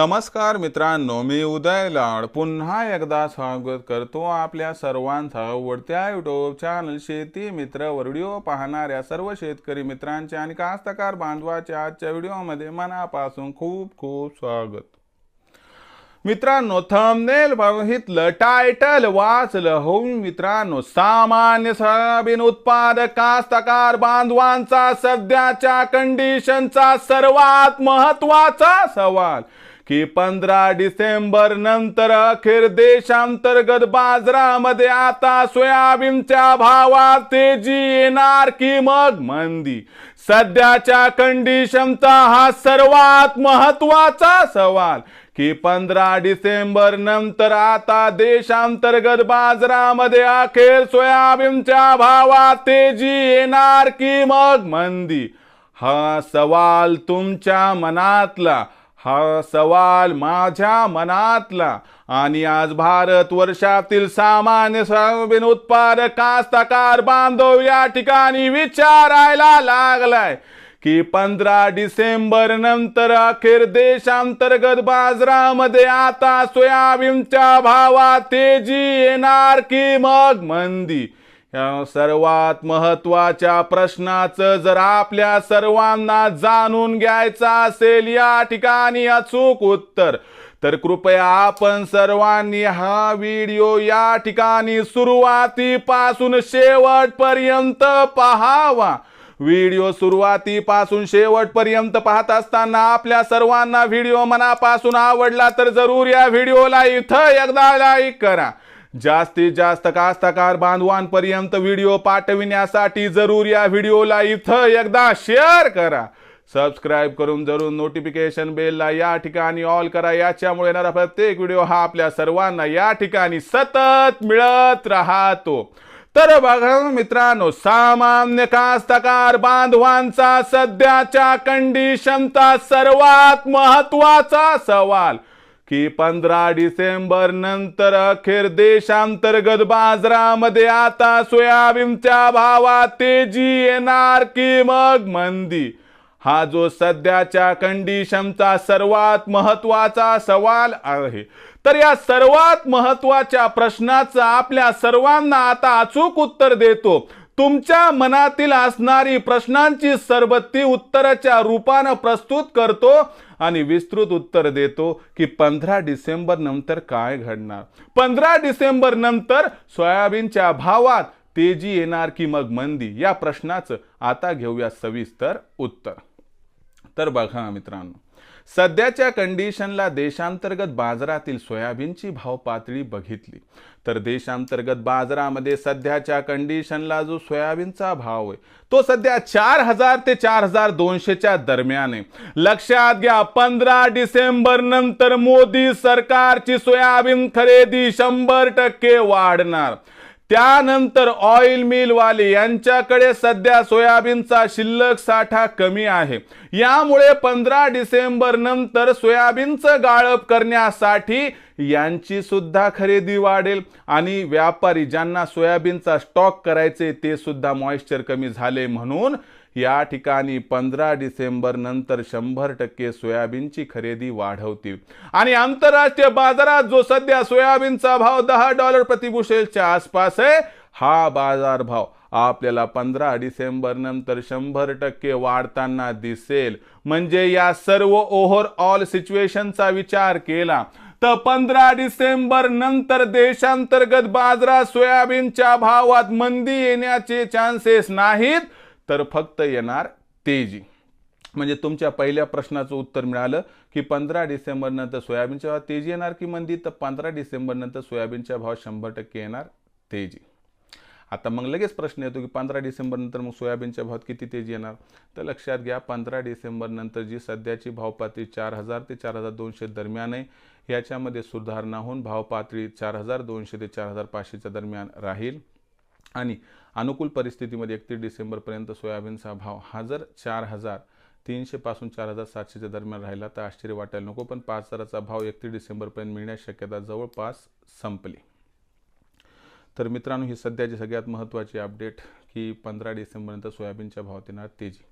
नमस्कार मित्रांनो मी उदय लाड. पुन्हा एकदा स्वागत करतो आपल्या सर्वांचा आवडत्या युट्यूब चॅनल शेती मित्र व्हिडिओ पाहणाऱ्या सर्व शेतकरी मित्रांचे आणि कास्तकार बांधवाच्या आजच्या व्हिडिओमध्ये मनापासून खूप खूप स्वागत. मित्रांनो थंबनेल बघितलं टायटल वाचलं. होऊन मित्रांनो सामान्य सोयाबीन उत्पादक कास्तकार बांधवांचा सध्याच्या कंडिशनचा सर्वात महत्त्वाचा सवाल. की पंधरा डिसेंबर नंतर अखेर देशांतर्गत बाजारामध्ये आता सोयाबीनच्या भावात तेजी येणार की मग मंदी. सध्याच्या कंडिशनचा हा सर्वात महत्त्वाचा सवाल की पंधरा डिसेंबर नंतर आता देशांतर्गत बाजारामध्ये अखेर सोयाबीनच्या भावात तेजी येणार की मग मंदी. हा सवाल तुमच्या मनातला हा सवाल माझ्या मनातला. आणि आज भारत वर्षातील सामान्य सोयाबीन उत्पादक कास्तकार बांधव या ठिकाणी विचारायला लागलाय की पंधरा डिसेंबर नंतर अखेर देशांतर्गत बाजारामध्ये आता सोयाबीनच्या भावात तेजी येणार की मग मंदी? या सर्वात महत्त्वाच्या प्रश्नाचं जर आपल्या सर्वांना जाणून घ्यायचं असेल या ठिकाणी अचूक उत्तर तर कृपया आपण सर्वांनी हा व्हिडिओ या ठिकाणी सुरुवातीपासून शेवटपर्यंत पहावा. व्हिडिओ सुरुवातीपासून शेवटपर्यंत पाहत असताना आपल्या सर्वांना व्हिडिओ मनापासून आवडला तर जरूर या व्हिडिओला इथं एकदा लाईक करा. जास्तीत जास्त कास्तकार बांधवांपर्यंत व्हिडिओ पाठविण्यासाठी जरूर या व्हिडिओला इथं एकदा शेअर करा. सबस्क्राईब करून जरूर नोटिफिकेशन बेलला या ठिकाणी ऑल करा. याच्यामुळे येणारा प्रत्येक व्हिडिओ हा आपल्या सर्वांना या ठिकाणी सतत मिळत राहतो. तर बघा मित्रांनो सामान्य कास्तकार बांधवांचा सध्याच्या कंडिशनचा सर्वात महत्त्वाचा सवाल. की पंधरा डिसेंबर नंतर अखेर देशांतर्गत बाजारामध्ये आता सोयाबीनच्या भावात तेजी येणार की मग मंदी? हा जो सध्याच्या कंडिशनचा सर्वात महत्त्वाचा सवाल आहे. तर या सर्वात महत्त्वाच्या प्रश्नाचं आपल्या सर्वांना आता अचूक उत्तर देतो. तुमच्या मनातील असणारी प्रश्नांची सरबत्ती उत्तराच्या रूपानं प्रस्तुत करतो आणि विस्तृत उत्तर देतो की पंधरा डिसेंबर नंतर काय घडणार? पंधरा डिसेंबर नंतर सोयाबीनच्या भावात तेजी येणार की मग मंदी? या प्रश्नाचं आता घेऊया सविस्तर उत्तर. तर बघा मित्रांनो सध्याच्या कंडिशनला देशांतर्गत बाजारातील सोयाबीनची भाव पातळी बघितली. तर देशांतर्गत बाजारामध्ये सध्याच्या कंडिशनला जो सोयाबीनचा भाव आहे तो सध्या चार हजार ते चार हजार दोनशेच्या दरम्यान आहे. लक्षात घ्या पंधरा डिसेंबर नंतर मोदी सरकारची सोयाबीन खरेदी शंभर टक्के वाढणार. त्यानंतर ऑइल मिलवाले यांच्याकडे सध्या सोयाबीनचा शिल्लक साठा कमी आहे. यामुळे पंधरा डिसेंबर नंतर सोयाबीनचं गाळप करण्यासाठी यांची सुद्धा खरेदी वाढेल. आणि व्यापारी ज्यांना सोयाबीनचा स्टॉक करायचे ते सुद्धा मॉइश्चर कमी झाले म्हणून या ठिकाणी पंधरा डिसेंबर नंतर शंभर टक्के सोयाबीनची खरेदी वाढवतील. आणि आंतरराष्ट्रीय बाजारात जो सध्या सोयाबीनचा भाव दहा डॉलर प्रतिबुशेलच्या आसपास आहे हा बाजार भाव आपल्याला पंधरा डिसेंबर नंतर शंभर टक्के वाढताना दिसेल. म्हणजे या सर्व ओव्हरऑल सिच्युएशनचा विचार केला तर पंधरा डिसेंबर नंतर देशांतर्गत बाजारात सोयाबीनच्या भावात मंदी येण्याचे चान्सेस नाहीत. तर फक्त येणार तेजी. म्हणजे तुमच्या पहिल्या प्रश्नाचं उत्तर मिळालं की पंधरा डिसेंबरनंतर सोयाबीनच्या भाव तेजी येणार की मंदी? तर पंधरा डिसेंबरनंतर सोयाबीनच्या भाव शंभर टक्के येणार तेजी. आता मग लगेच प्रश्न येतो की पंधरा डिसेंबरनंतर मग सोयाबीनच्या भावात किती तेजी येणार? तर लक्षात घ्या पंधरा डिसेंबरनंतर जी सध्याची भावपातळी चार हजार ते चार हजार दोनशे दरम्यान आहे याच्यामध्ये सुधारणा होऊन भावपातळी चार हजार दोनशे ते चार हजार पाचशेच्या दरम्यान राहील. आणि अनुकूल परिस्थितीमध्ये एकतीस डिसेंबरपर्यंत सोयाबीनचा भाव हा जर चार हजार तीनशेपासून चार हजार सातशेच्या दरम्यान राहिला तर आश्चर्य वाटायला नको. पण पाच हजाराचा भाव एकतीस डिसेंबरपर्यंत मिळण्याची शक्यता जवळपास संपली. तर मित्रांनो ही सध्याची सगळ्यात महत्त्वाची अपडेट की पंधरा डिसेंबरनंतर सोयाबीनच्या भावात येणार तेजी.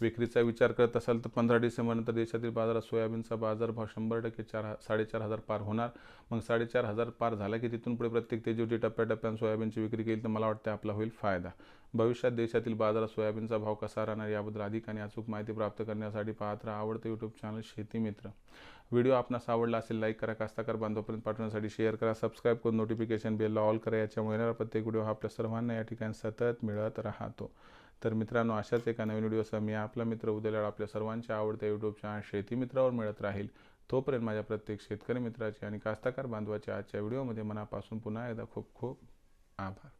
विक्रीचा विचार करत असाल तर पंधरा डिसेंबरनंतर देशातील बाजारात सोयाबीनचा बाजारभाव शंभर टक्के चार साडेचार हजार पार होणार. मग साडेचार हजार पार झाला की तिथून पुढे प्रत्येक तेजोटी टप्प्याटप्प्यानं सोयाबीनची विक्री केली तर मला वाटतं आपला होईल फायदा. भविष्यात देशातील बाजारात सोयाबीनचा भाव कसा राहणार याबद्दल अधिक आणि अचूक माहिती प्राप्त करण्यासाठी पाहत राहा आवडतं यूट्यूब चॅनल शेती मित्र. व्हिडिओ आपणास आवडला असेल लाईक करा कास्ताकार बांधवापर्यंत पाठवण्यासाठी शेअर करा सबस्क्राईब करून नोटिफिकेशन बेलला ऑल करा याच्यामुळे येणारा प्रत्येक व्हिडिओ हा आपल्या सर्वांना या ठिकाणी सतत मिळत राहतो. तर मित्रांनो अशाच एका नवीन व्हिडिओसह मी आपला मित्र उदयलाड आपल्या सर्वांच्या आवडत्या यूट्यूब चॅनल शेती मित्रावर मिळत राहील. तोपर्यंत माझ्या प्रत्येक शेतकरी मित्राचे आणि कास्तकार बांधवाच्या आजच्या व्हिडिओमध्ये मनापासून पुन्हा एकदा खूप खूप आभार.